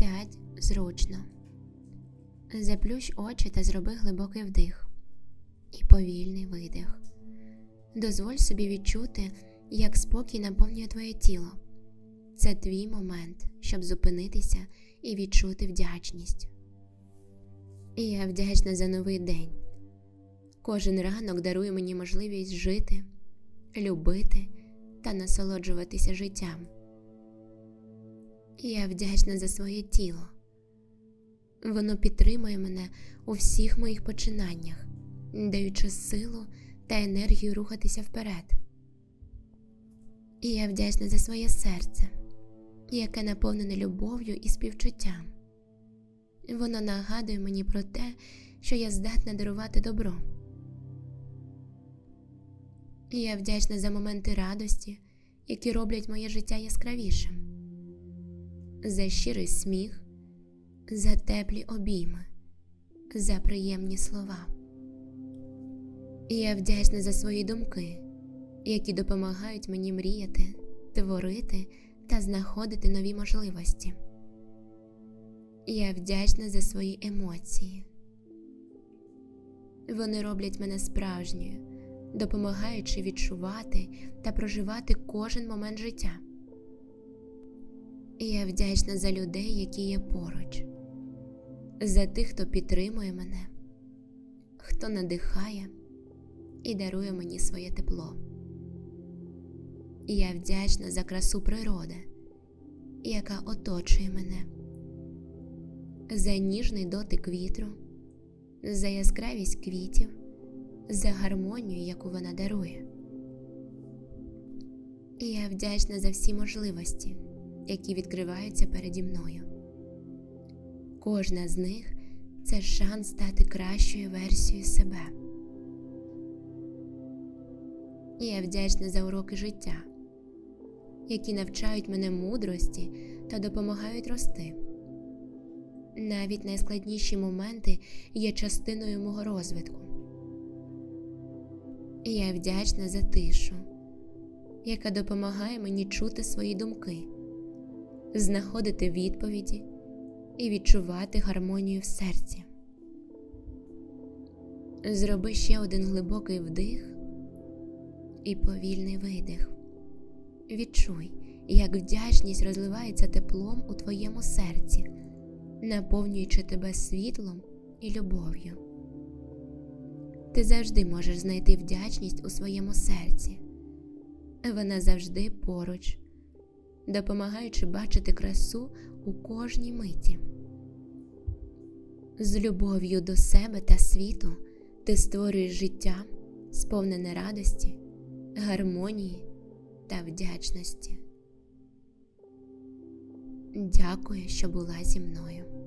Сядь зручно. Заплющ очі та зроби глибокий вдих і повільний видих. Дозволь собі відчути, як спокій наповнює твоє тіло. Це твій момент, щоб зупинитися і відчути вдячність. Я вдячна за новий день. Кожен ранок дарує мені можливість жити, любити та насолоджуватися життям. Я вдячна за своє тіло. Воно підтримує мене у всіх моїх починаннях, даючи силу та енергію рухатися вперед. Я вдячна за своє серце, яке наповнене любов'ю і співчуттям. Воно нагадує мені про те, що я здатна дарувати добро. Я вдячна за моменти радості, які роблять моє життя яскравішим, за щирий сміх, за теплі обійми, за приємні слова. Я вдячна за свої думки, які допомагають мені мріяти, творити та знаходити нові можливості. Я вдячна за свої емоції. Вони роблять мене справжньою, допомагаючи відчувати та проживати кожен момент життя. І я вдячна за людей, які є поруч, за тих, хто підтримує мене, хто надихає і дарує мені своє тепло. Я вдячна за красу природи, яка оточує мене, за ніжний дотик вітру, за яскравість квітів, за гармонію, яку вона дарує. Я вдячна за всі можливості, які відкриваються переді мною. Кожна з них це шанс стати кращою версією себе. І я вдячна за уроки життя, які навчають мене мудрості та допомагають рости. Навіть найскладніші моменти є частиною мого розвитку. І я вдячна за тишу, яка допомагає мені чути свої думки, знаходити відповіді і відчувати гармонію в серці. Зроби ще один глибокий вдих і повільний видих. Відчуй, як вдячність розливається теплом у твоєму серці, наповнюючи тебе світлом і любов'ю. Ти завжди можеш знайти вдячність у своєму серці. Вона завжди поруч, допомагаючи бачити красу у кожній миті. З любов'ю до себе та світу ти створюєш життя, сповнене радості, гармонії та вдячності. Дякую, що була зі мною.